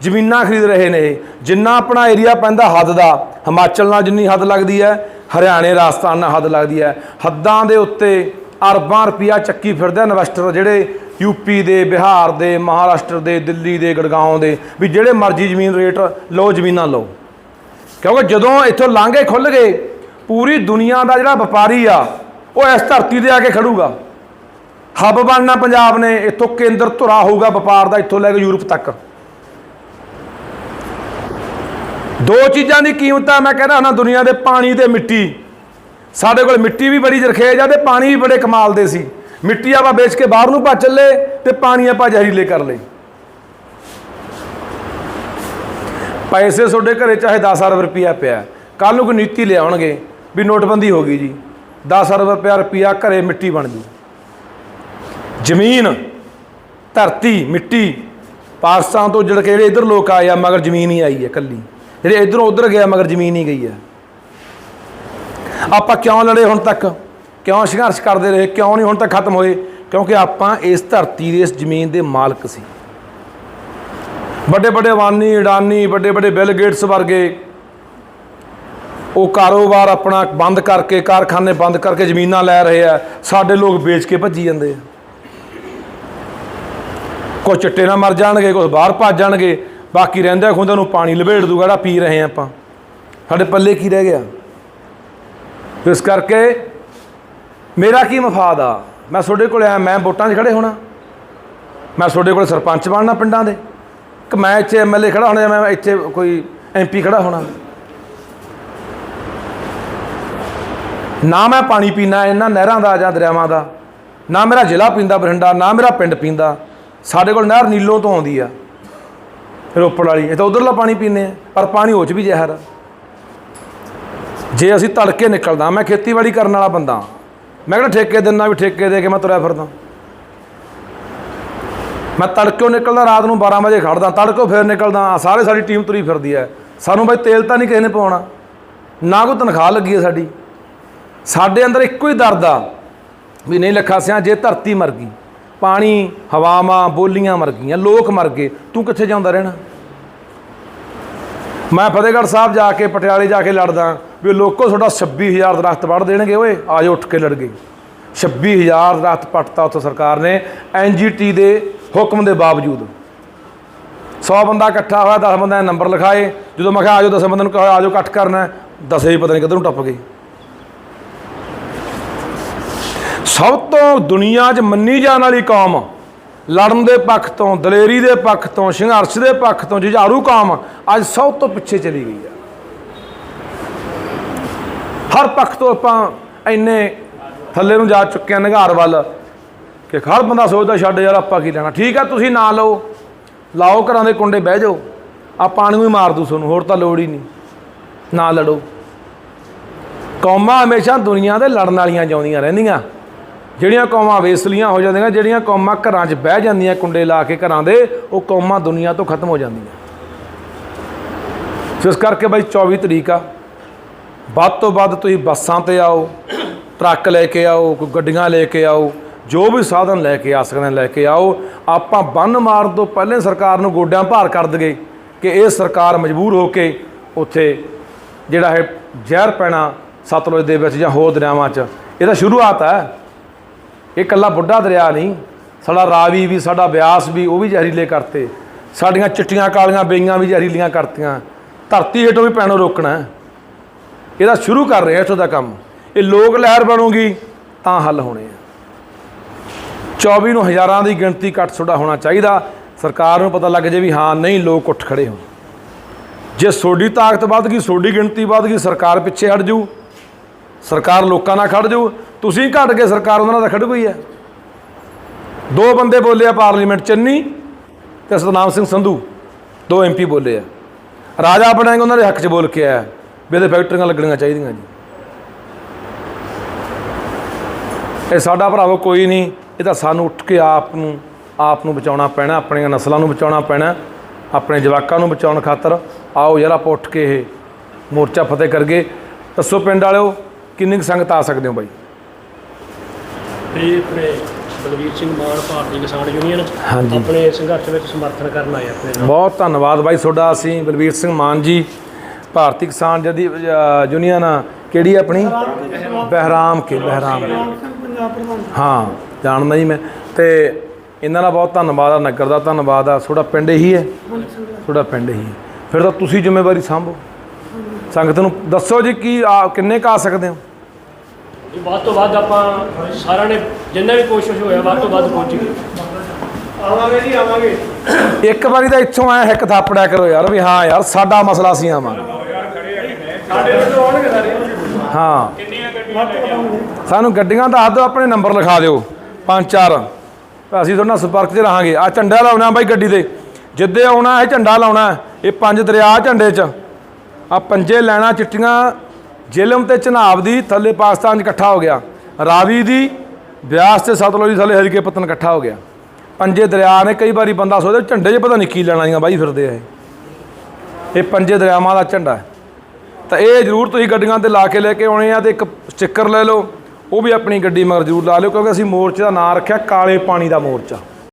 ਜ਼ਮੀਨਾਂ ਖਰੀਦ ਰਹੇ ਨੇ। ਜਿੰਨਾ ਆਪਣਾ ਏਰੀਆ ਪੈਂਦਾ ਹੱਦ ਦਾ। ਹਿਮਾਚਲ ਨਾਲ ਜਿੰਨੀ ਹੱਦ ਲੱਗਦੀ ਹੈ, ਹਰਿਆਣੇ, ਰਾਜਸਥਾਨ ਨਾਲ ਹੱਦ ਲੱਗਦੀ ਹੈ। ਹੱਦਾਂ ਦੇ ਉੱਤੇ ਅਰਬਾਂ ਰੁਪਿਆ ਚੱਕੀ ਫਿਰਦੇ ਇਨਵੈਸਟਰ ਜਿਹੜੇ ਯੂਪੀ ਦੇ, ਬਿਹਾਰ ਦੇ, ਮਹਾਰਾਸ਼ਟਰ ਦੇ, ਦਿੱਲੀ ਦੇ ਗੜਗਾਉਂ ਦੇ, ਵੀ ਜਿਹੜੇ ਮਰਜ਼ੀ ਜ਼ਮੀਨ ਰੇਟ ਲਓ, ਜ਼ਮੀਨਾਂ ਲਓ। ਕਿਉਂਕਿ ਜਦੋਂ ਇੱਥੋਂ ਲਾਂਘੇ ਖੁੱਲ ਗਏ, ਪੂਰੀ ਦੁਨੀਆ ਦਾ ਜਿਹੜਾ ਵਪਾਰੀ ਆ, ਉਹ ਇਸ ਧਰਤੀ ਤੇ ਆ ਕੇ ਖੜੂਗਾ। ਹੱਬ ਬਣਨਾ ਪੰਜਾਬ ਨੇ, ਇੱਥੋਂ ਕੇਂਦਰ ਧੁਰਾ ਹੋਊਗਾ ਵਪਾਰ ਦਾ, ਇੱਥੋਂ ਲੈ ਕੇ ਯੂਰਪ ਤੱਕ। ਦੋ ਚੀਜ਼ਾਂ ਦੀ ਕੀਮਤ ਆ ਮੈਂ ਕਹਿੰਦਾ ਨਾ ਦੁਨੀਆ ਦੇ ਪਾਣੀ ਤੇ ਮਿੱਟੀ। ਸਾਡੇ ਕੋਲ ਮਿੱਟੀ ਵੀ ਬੜੀ ਜਰਖੇਜ ਆ ਤੇ ਪਾਣੀ ਵੀ ਬੜੇ ਕਮਾਲ ਦੇ ਸੀ। ਮਿੱਟੀ ਆਪਾਂ ਵੇਚ ਕੇ ਬਾਹਰ ਨੂੰ ਭਾ ਚੱਲੇ ਤੇ ਪਾਣੀ ਆਪਾਂ ਜ਼ਹਿਰੀਲੇ ਕਰ ਲਏ। ਪੈਸੇ ਤੁਹਾਡੇ ਘਰੇ ਚਾਹੇ 10 ਅਰਬ ਰੁਪਿਆ ਪਿਆ। ਕੱਲ ਨੂੰ ਕੋਈ ਨੀਤੀ ਲਿਆਉਣਗੇ ਵੀ ਨੋਟਬੰਦੀ ਹੋ ਗਈ ਜੀ। 10 ਅਰਬ ਰੁਪਇਆ ਰੁਪਿਆ ਘਰੇ ਮਿੱਟੀ ਬਣ ਜੂ। ਜ਼ਮੀਨ, ਧਰਤੀ, ਮਿੱਟੀ ਪਾਕਿਸਤਾਨ ਤੋਂ ਜੜ ਕੇ ਜਿਹੜੇ ਇਧਰ ਲੋਕ ਆਏ ਆ, ਮਗਰ ਜ਼ਮੀਨ ਹੀ ਆਈ ਹੈ ਕੱਲੀ ਜਿਹੜੇ ਇਧਰੋਂ ਉਧਰ ਗਿਆ ਮਗਰ ਜ਼ਮੀਨ ਹੀ ਗਈ ਹੈ ਆਪਾਂ ਕਿਉਂ ਲੜੇ ਹੁਣ ਤੱਕ? ਕਿਉਂ ਸੰਘਰਸ਼ ਕਰਦੇ ਰਹੇ? ਕਿਉਂ ਨਹੀਂ ਹੁਣ ਤੱਕ ਖਤਮ ਹੋਏ? ਕਿਉਂਕਿ ਆਪਾਂ ਇਸ ਧਰਤੀ ਦੇ, ਇਸ ਜ਼ਮੀਨ ਦੇ ਮਾਲਕ ਸੀ। ਵੱਡੇ ਵੱਡੇ ਅਵਾਨੀ ਅਡਾਨੀ ਵੱਡੇ ਵੱਡੇ ਬਿਲ ਗੇਟਸ ਵਰਗੇ ਉਹ ਕਾਰੋਬਾਰ ਆਪਣਾ ਬੰਦ ਕਰਕੇ, ਕਾਰਖਾਨੇ ਬੰਦ ਕਰਕੇ ਜ਼ਮੀਨਾਂ ਲੈ ਰਹੇ ਆ। ਸਾਡੇ ਲੋਕ ਵੇਚ ਕੇ ਭੱਜੀ ਜਾਂਦੇ ਆ। ਕੋਈ ਚਿੱਟੇ ਨਾਲ ਮਰ ਜਾਣਗੇ, ਕੋਈ ਬਾਹਰ ਭੱਜ ਜਾਣਗੇ। ਬਾਕੀ ਰਹਿੰਦੇ ਖੁੰਦੇ ਨੂੰ ਪਾਣੀ ਲਪੇਟ ਦੂਗਾ ਜਿਹੜਾ ਪੀ ਰਹੇ ਆ ਆਪਾਂ। ਸਾਡੇ ਪੱਲੇ ਕੀ ਰਹਿ ਗਿਆ? ਇਸ ਕਰਕੇ ਮੇਰਾ ਕੀ ਮਫਾਦ ਆ? ਮੈਂ ਤੁਹਾਡੇ ਕੋਲ ਆਇਆ, ਮੈਂ ਵੋਟਾਂ 'ਚ ਖੜੇ ਹੋਣਾ। ਮੈਂ ਤੁਹਾਡੇ ਕੋਲ ਸਰਪੰਚ ਬਣਨਾ ਪਿੰਡਾਂ ਦੇ। ਕਿ ਮੈਂ ਇੱਥੇ ਐਮਐਲਏ ਖੜਾ ਹੋਣਾ ਜਾਂ ਮੈਂ ਇੱਥੇ ਕੋਈ ਐਮਪੀ ਖੜਾ ਹੋਣਾ? ਨਾ ਮੈਂ ਪਾਣੀ ਪੀਣਾ ਇਹਨਾਂ ਨਹਿਰਾਂ ਦਾ ਜਾਂ ਦਰਿਆਵਾਂ ਦਾ। ਨਾ ਮੇਰਾ ਜ਼ਿਲ੍ਹਾ ਪੀਂਦਾ ਬਠਿੰਡਾ, ਨਾ ਮੇਰਾ ਪਿੰਡ ਪੀਂਦਾ। ਸਾਡੇ ਕੋਲ ਨਹਿਰ ਨੀਲੋਂ ਤੋਂ ਆਉਂਦੀ ਆ। ਰੋਪੜ ਵਾਲੀ, ਇਹ ਤਾਂ ਉਧਰਲਾ ਪਾਣੀ ਪੀਂਦੇ ਆ, ਪਰ ਪਾਣੀ ਉਹ ਚ ਵੀ ਜ਼ਹਿਰ ਆ। ਜੇ ਅਸੀਂ ਤੜਕੇ ਨਿਕਲਦਾ, ਮੈਂ ਖੇਤੀਬਾੜੀ ਕਰਨ ਵਾਲਾ ਬੰਦਾ ਮੈਂ ਕਿਹੜਾ ਠੇਕੇ ਦਿੰਦਾ ਵੀ ਠੇਕੇ ਦੇ ਕੇ ਮੈਂ ਤੁਰਿਆ ਫਿਰਦਾ। ਮੈਂ ਤੜਕਿਓਂ ਨਿਕਲਦਾ, ਰਾਤ ਨੂੰ 12 ਵਜੇ ਖੜਦਾ, ਤੜਕੋ ਫਿਰ ਨਿਕਲਦਾ, ਸਾਰੇ ਸਾਡੀ ਟੀਮ ਤੁਰੀ ਫਿਰਦੀ ਹੈ। ਸਾਨੂੰ ਬਈ ਤੇਲ ਤਾਂ ਨਹੀਂ ਕਿਸੇ ਨੇ ਪਾਉਣਾ, ਨਾ ਕੋਈ ਤਨਖਾਹ ਲੱਗੀ ਹੈ ਸਾਡੀ। ਸਾਡੇ ਅੰਦਰ ਇੱਕੋ ਹੀ ਦਰਦ ਆ ਵੀ ਨਹੀਂ ਲੱਖਾ ਸਿਆ ਜੇ ਧਰਤੀ ਮਰ ਗਈ, ਪਾਣੀ, ਹਵਾਵਾਂ, ਬੋਲੀਆਂ ਮਰ ਗਈਆਂ, ਲੋਕ ਮਰ ਗਏ, ਤੂੰ ਕਿੱਥੇ ਜਾਂਦਾ ਰਹਿਣਾ? ਮੈਂ ਫਤਿਹਗੜ੍ਹ ਸਾਹਿਬ ਜਾ ਕੇ, ਪਟਿਆਲੇ ਜਾ ਕੇ ਲੜਦਾ ਵੀ ਲੋਕੋ ਤੁਹਾਡਾ 26000 ਦਰਖਤ ਵੱਢ ਦੇਣਗੇ ਓਏ ਆਜੋ ਉੱਠ ਕੇ ਲੜ ਗਏ। 26000 ਦਰਖਤ ਪੱਟਤਾ ਉੱਥੇ ਸਰਕਾਰ ਨੇ ਐਨਜੀਟੀ ਦੇ ਹੁਕਮ ਦੇ ਬਾਵਜੂਦ। 100 ਬੰਦਾ ਇਕੱਠਾ ਹੋਇਆ 10 ਬੰਦਿਆਂ ਨੇ ਨੰਬਰ ਲਿਖਾਏ ਜਦੋਂ ਮੈਂ ਕਿਹਾ ਆਜੋ 10 ਬੰਦਿਆਂ ਨੂੰ ਕਿਹਾ ਆਜੋ ਇਕੱਠ ਕਰਨਾ ਹੈ, ਦਸੇ ਹੀ ਪਤਾ ਨਹੀਂ ਕਿੱਧਰ ਨੂੰ ਟੱਪ ਗਏ। ਸਭ ਤੋਂ ਦੁਨੀਆ 'ਚ ਮੰਨੀ ਜਾਣ ਵਾਲੀ ਕੌਮ ਲੜਨ ਦੇ ਪੱਖ ਤੋਂ ਦਲੇਰੀ ਦੇ ਪੱਖ ਤੋਂ ਸੰਘਰਸ਼ ਦੇ ਪੱਖ ਤੋਂ ਜੁਝਾਰੂ ਕੌਮ ਅੱਜ ਸਭ ਤੋਂ ਪਿੱਛੇ ਚਲੀ ਗਈ ਹੈ। ਹਰ ਪੱਖ ਤੋਂ ਆਪਾਂ ਇੰਨੇ ਥੱਲੇ ਨੂੰ ਜਾ ਚੁੱਕੇ ਹਾਂ ਨਿਘਾਰ ਵੱਲ ਕਿ ਹਰ ਬੰਦਾ ਸੋਚਦਾ ਛੱਡ ਯਾਰ ਆਪਾਂ ਕੀ ਲੈਣਾ। ਠੀਕ ਆ, ਤੁਸੀਂ ਨਾ ਲਓ। ਲਾਓ ਘਰਾਂ ਦੇ ਕੁੰਡੇ, ਬਹਿ ਜਾਓ। ਆ ਪਾਣੀ ਨੂੰ ਹੀ ਮਾਰ ਦੂ ਤੁਹਾਨੂੰ, ਹੋਰ ਤਾਂ ਲੋੜ ਹੀ ਨਹੀਂ। ਨਾ ਲੜੋ। ਕੌਮਾਂ ਹਮੇਸ਼ਾ ਦੁਨੀਆ ਦੇ ਲੜਨ ਵਾਲੀਆਂ ਜਾਉਂਦੀਆਂ ਰਹਿੰਦੀਆਂ। ਜਿਹੜੀਆਂ ਕੌਮਾਂ ਵੇਸਲੀਆਂ ਹੋ ਜਾਂਦੀਆਂ, ਜਿਹੜੀਆਂ ਕੌਮਾਂ ਘਰਾਂ 'ਚ ਬਹਿ ਜਾਂਦੀਆਂ ਕੁੰਡੇ ਲਾ ਕੇ ਘਰਾਂ ਦੇ, ਉਹ ਕੌਮਾਂ ਦੁਨੀਆ ਤੋਂ ਖਤਮ ਹੋ ਜਾਂਦੀਆਂ। ਇਸ ਕਰਕੇ ਬਾਈ 24 ਤਰੀਕ ਆ। ਵੱਧ ਤੋਂ ਵੱਧ ਤੁਸੀਂ ਬੱਸਾਂ ਤੇ ਆਓ, ਟਰੱਕ ਲੈ ਕੇ ਆਓ, ਕੋਈ ਗੱਡੀਆਂ ਲੈ ਕੇ ਆਓ, ਜੋ ਵੀ ਸਾਧਨ ਲੈ ਕੇ ਆ ਸਕਦੇ ਹੋ ਲੈ ਕੇ ਆਓ। ਆਪਾਂ ਬੰਨ ਮਾਰਨ ਤੋਂ ਪਹਿਲੇ ਸਰਕਾਰ ਨੂੰ ਗੋਡਿਆਂ ਭਾਰ ਕਰ ਦਗੇ ਕਿ ਇਹ ਸਰਕਾਰ ਮਜਬੂਰ ਹੋ ਕੇ ਉੱਥੇ ਜਿਹੜਾ ਹੈ ਜ਼ਹਿਰ ਪੈਣਾ ਸਤਲੁਜ ਦੇ ਵਿੱਚ ਜਾਂ ਹੋਰ ਦਰਿਆਵਾਂ 'ਚ। ਇਹ ਤਾਂ ਸ਼ੁਰੂਆਤ ਹੈ। ਇਹ ਕੱਲਾ ਬੁੱਢਾ ਦਰਿਆ ਨਹੀਂ, ਸਾਡਾ ਰਾਵੀ ਵੀ, ਸਾਡਾ ਬਿਆਸ ਵੀ, ਉਹ ਵੀ ਜ਼ਹਿਰੀਲੇ ਕਰਤੇ। ਸਾਡੀਆਂ ਚਿੱਟੀਆਂ ਕਾਲੀਆਂ ਬੇਈਆਂ ਵੀ ਜ਼ਹਿਰੀਲੀਆਂ ਕਰਤੀਆਂ। ਧਰਤੀ ਹੇਠੋਂ ਵੀ ਪੈਣੋਂ ਰੋਕਣਾ। ਇਹਦਾ ਸ਼ੁਰੂ ਕਰ ਰਿਹਾ ਇੱਥੋਂ ਦਾ ਕੰਮ। ਇਹ ਲੋਕ ਲਹਿਰ ਬਣੂਗੀ, ਤਾਂ ਹੱਲ ਹੋਣੇ ਆ। 24 ਨੂੰ ਹਜ਼ਾਰਾਂ ਦੀ ਗਿਣਤੀ ਘੱਟ ਛੋੜਾ ਹੋਣਾ ਚਾਹੀਦਾ। ਸਰਕਾਰ ਨੂੰ ਪਤਾ ਲੱਗ ਜੇ ਵੀ ਹਾਂ, ਨਹੀਂ, ਲੋਕ ਉੱਠ ਖੜੇ ਹੋਣ। ਜੇ ਸੋਡੀ ਤਾਕਤ ਵੱਧ ਗਈ ਸੋਡੀ ਗਿਣਤੀ ਵੱਧ ਗਈ, ਸਰਕਾਰ ਪਿੱਛੇ ਹਟ ਜੂ। ਸਰਕਾਰ ਲੋਕਾਂ ਨਾਲ ਖੜ ਜੂ। ਤੁਸੀਂ ਘਟ ਕੇ ਸਰਕਾਰ ਉਹਨਾਂ ਨਾਲ ਤਾਂ ਖੜ ਗਈ ਹੈ। ਦੋ ਬੰਦੇ ਬੋਲੇ ਆ ਪਾਰਲੀਮੈਂਟ ਚੰਨੀ ਤੇ ਸਤਨਾਮ ਸਿੰਘ ਸੰਧੂ, ਦੋ ਐਮਪੀ ਬੋਲੇ ਆ। ਰਾਜਾ ਬਣਾਂਗੇ ਉਹਨਾਂ ਦੇ ਹੱਕ 'ਚ ਬੋਲ ਕੇ ਆਇਆ। ਵੀ ਇਹਦੇ ਫੈਕਟਰੀਆਂ ਲੱਗਣੀਆਂ ਚਾਹੀਦੀਆਂ ਜੀ। ਇਹ ਸਾਡਾ ਭਰਾਵੋ ਕੋਈ ਨਹੀਂ ਇਹ ਤਾਂ ਸਾਨੂੰ ਉੱਠ ਕੇ ਆਪ ਨੂੰ ਆਪ ਨੂੰ ਬਚਾਉਣਾ ਪੈਣਾ ਆਪਣੀਆਂ ਨਸਲਾਂ ਨੂੰ ਬਚਾਉਣਾ ਪੈਣਾ ਆਪਣੇ ਜਵਾਕਾਂ ਨੂੰ ਬਚਾਉਣ ਖਾਤਰ। ਆਓ ਯਾਰ ਆਪਾਂ ਉੱਠ ਕੇ ਇਹ ਮੋਰਚਾ ਫਤਿਹ ਕਰਗੇ ਦੱਸੋ ਪਿੰਡ ਵਾਲਿਓ ਕਿੰਨੀ ਕੁ ਸੰਗਤ ਆ ਸਕਦੇ ਹੋ ਬਾਈ? ਤੇ ਆਪਣੇ ਬਲਵੀਰ ਸਿੰਘ ਮਾਨ ਭਾਰਤੀ ਕਿਸਾਨ ਯੂਨੀਅਨ। ਆਪਣੇ ਸੰਘਰਸ਼ ਵਿੱਚ ਸਮਰਥਨ ਕਰਨ ਆਏ ਆਪਣੇ ਬਹੁਤ ਧੰਨਵਾਦ ਬਾਈ ਤੁਹਾਡਾ ਅਸੀਂ ਬਲਵੀਰ ਸਿੰਘ ਮਾਨ ਜੀ ਭਾਰਤੀ ਕਿਸਾਨ ਜਦੀ ਯੂਨੀਅਨ ਕਿਹੜੀ ਹੈ ਆਪਣੀ? ਬਹਿਰਾਮ ਕੇ ਬਹਿਰਾਮ। ਹਾਂ ਜਾਣਦਾ ਜੀ ਮੈਂ। ਤੇ ਇਹਨਾਂ ਦਾ ਬਹੁਤ ਧੰਨਵਾਦ ਆ ਨਗਰ ਦਾ ਧੰਨਵਾਦ ਆ। ਤੁਹਾਡਾ ਪਿੰਡ ਇਹੀ ਹੈ? ਤੁਹਾਡਾ ਪਿੰਡ ਇਹੀ ਹੈ। ਫਿਰ ਤਾਂ ਤੁਸੀਂ ਜ਼ਿੰਮੇਵਾਰੀ ਸੰਭੋ। ਸੰਗਤ ਨੂੰ ਦੱਸੋ ਜੀ ਕੀ ਆ ਕਿੰਨੇ ਕ ਆ ਸਕਦੇ ਹੋ? ਜੀ ਵੱਧ ਤੋਂ ਵੱਧ ਆਪਾਂ ਸਾਰਿਆਂ ਨੇ ਜਿੰਨਾ ਵੀ ਕੋਸ਼ਿਸ਼ ਹੋਇਆ ਵੱਧ ਤੋਂ ਵੱਧ ਪਹੁੰਚ। ਗਏ ਆਵਾਂਗੇ ਜੀ ਆਵਾਂਗੇ। ਇੱਕ ਵਾਰੀ ਤਾਂ ਇੱਥੋਂ ਆਇਆ ਇੱਕ ਥਾਪੜਿਆ ਕਰੋ ਯਾਰ ਵੀ ਹਾਂ ਯਾਰ ਸਾਡਾ ਮਸਲਾ ਸੀ ਆਵਾਂਗੇ। ਸਾਡੇ ਵੱਲੋਂ ਆਉਣਗੇ ਸਾਰੇ। ਹਾਂ। ਕਿੰਨੀਆਂ ਗੱਡੀਆਂ ਲੈ ਕੇ ਆਉਣਗੇ ਸਾਨੂੰ ਗੱਡੀਆਂ ਦੱਸ ਦਿਓ, ਆਪਣੇ ਨੰਬਰ ਲਿਖਾ ਦਿਓ। ਪੰਜ ਚਾਰ। ਅਸੀਂ ਤੁਹਾਡੇ ਨਾਲ ਸੰਪਰਕ 'ਚ ਰਹਾਂਗੇ। ਆ ਝੰਡਾ ਲਾਉਣਾ ਬਾਈ ਗੱਡੀ ਤੇ। ਜਿੱਦੇ ਆਉਣਾ, ਇਹ ਝੰਡਾ ਲਾਉਣਾ। ਇਹ ਪੰਜ ਦਰਿਆ ਝੰਡੇ 'ਚ। ਆ ਪੰਜੇ ਲੈਣਾ ਚਿੱਟੀਆਂ। ਜ਼ਿਲਮ ਤੇ ਚਨਾਬ ਦੀ ਥੱਲੇ ਪਾਕਿਸਤਾਨ 'ਚ ਇਕੱਠਾ ਹੋ ਗਿਆ। ਰਾਵੀ ਦੀ, ਬਿਆਸ ਤੇ ਸਤਲੁਜ ਦੀ ਥੱਲੇ ਹਰੀਕੇ ਪਤਨ ਇਕੱਠਾ ਹੋ ਗਿਆ। ਪੰਜੇ ਦਰਿਆ ਨੇ ਕਈ ਵਾਰੀ ਬੰਦਾ ਸੋਚਦਾ ਝੰਡੇ 'ਚ ਪਤਾ ਨਹੀਂ ਕੀ ਲੈਣਾ ਜੀਆਂ ਬਾਈ ਫਿਰਦੇ ਆ ਇਹ। ਇਹ ਪੰਜੇ ਦਰਿਆਵਾਂ ਦਾ ਝੰਡਾ ਹੈ। ਤਾਂ ਇਹ ਜ਼ਰੂਰ ਤੁਸੀਂ ਗੱਡੀਆਂ ਤੇ ਲਾ ਕੇ ਲੈ ਕੇ ਆਉਣੇ ਆ ਤੇ ਇੱਕ ਸਟicker ਲੈ ਲਓ, ਉਹ ਵੀ ਆਪਣੀ ਗੱਡੀ ਮਗਰ ਜ਼ਰੂਰ ਲਾ ਲਿਓ, ਕਿਉਂਕਿ ਅਸੀਂ ਮੋਰਚੇ ਦਾ ਨਾਂ ਰੱਖਿਆ ਕਾਲੇ ਪਾਣੀ ਦਾ ਮੋਰਚਾ।